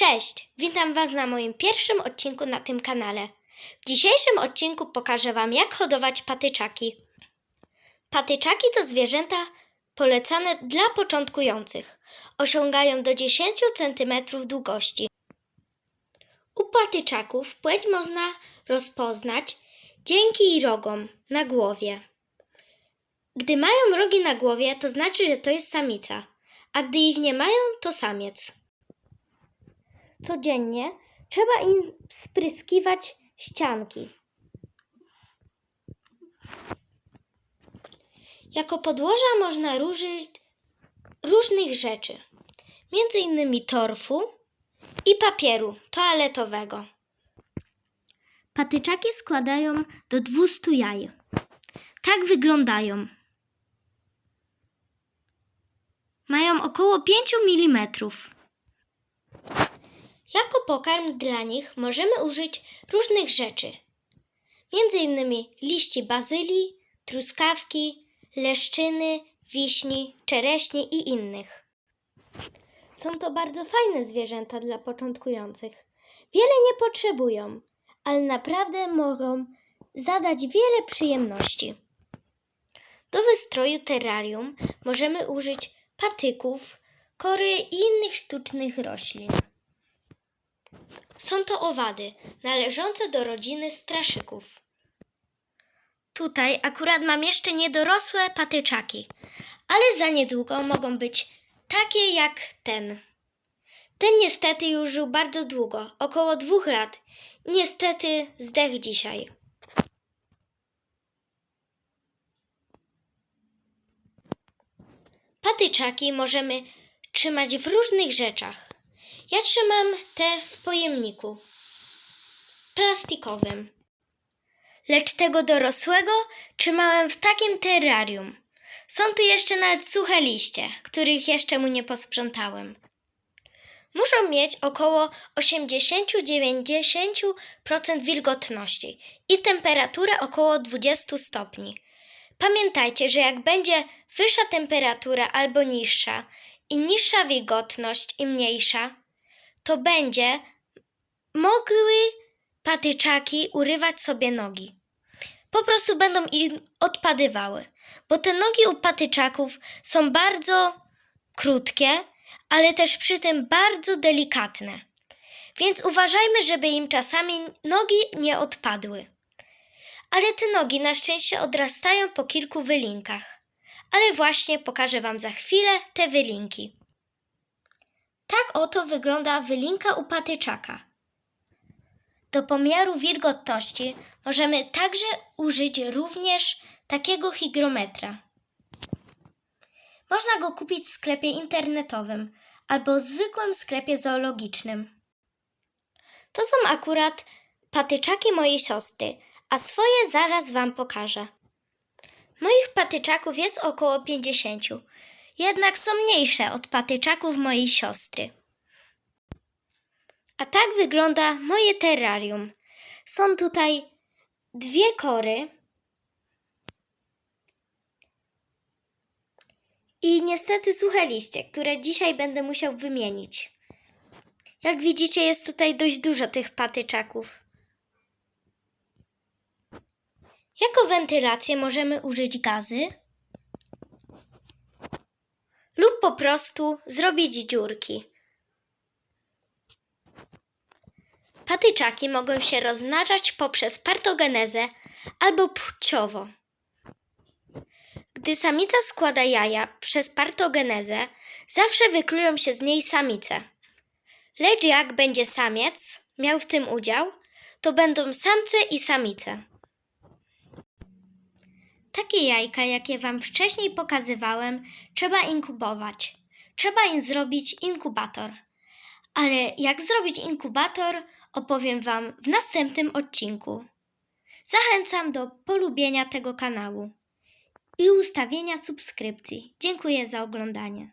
Cześć, witam Was na moim pierwszym odcinku na tym kanale. W dzisiejszym odcinku pokażę Wam, jak hodować patyczaki. Patyczaki to zwierzęta polecane dla początkujących. Osiągają do 10 cm długości. U patyczaków płeć można rozpoznać dzięki rogom na głowie. Gdy mają rogi na głowie, to znaczy, że to jest samica, a gdy ich nie mają, to samiec. Codziennie trzeba im spryskiwać ścianki. Jako podłoża można użyć różnych rzeczy, między innymi torfu i papieru toaletowego. Patyczaki składają do 200 jaj. Tak wyglądają. Mają około 5 mm. Jako pokarm dla nich możemy użyć różnych rzeczy. Między innymi liści bazylii, truskawki, leszczyny, wiśni, czereśni i innych. Są to bardzo fajne zwierzęta dla początkujących. Wiele nie potrzebują, ale naprawdę mogą zadać wiele przyjemności. Do wystroju terrarium możemy użyć patyków, kory i innych sztucznych roślin. Są to owady należące do rodziny straszyków. Tutaj akurat mam jeszcze niedorosłe patyczaki, ale za niedługo mogą być takie jak ten. Ten niestety już żył bardzo długo, około dwóch lat. Niestety zdechł dzisiaj. Patyczaki możemy trzymać w różnych rzeczach. Ja trzymam te w pojemniku plastikowym. Lecz tego dorosłego trzymałem w takim terrarium. Są tu jeszcze nawet suche liście, których jeszcze mu nie posprzątałem. Muszą mieć około 80-90% wilgotności i temperaturę około 20 stopni. Pamiętajcie, że jak będzie wyższa temperatura albo niższa i niższa wilgotność i mniejsza, to będzie mogły patyczaki urywać sobie nogi. Po prostu będą im odpadywały, bo te nogi u patyczaków są bardzo krótkie, ale też przy tym bardzo delikatne. Więc uważajmy, żeby im czasami nogi nie odpadły. Ale te nogi na szczęście odrastają po kilku wylinkach. Ale właśnie pokażę Wam za chwilę te wylinki. Tak oto wygląda wylinka u patyczaka. Do pomiaru wilgotności możemy także użyć również takiego hygrometra. Można go kupić w sklepie internetowym albo w zwykłym sklepie zoologicznym. To są akurat patyczaki mojej siostry, a swoje zaraz Wam pokażę. Moich patyczaków jest około 50, jednak są mniejsze od patyczaków mojej siostry. A tak wygląda moje terrarium. Są tutaj dwie kory i niestety suche liście, które dzisiaj będę musiał wymienić. Jak widzicie, jest tutaj dość dużo tych patyczaków. Jako wentylację możemy użyć gazy lub po prostu zrobić dziurki. Patyczaki mogą się rozmnażać poprzez partogenezę albo płciowo. Gdy samica składa jaja przez partogenezę, zawsze wyklują się z niej samice. Lecz jak będzie samiec miał w tym udział, to będą samce i samice. Takie jajka, jakie Wam wcześniej pokazywałem, trzeba inkubować. Trzeba im zrobić inkubator. Ale jak zrobić inkubator, opowiem Wam w następnym odcinku. Zachęcam do polubienia tego kanału i ustawienia subskrypcji. Dziękuję za oglądanie.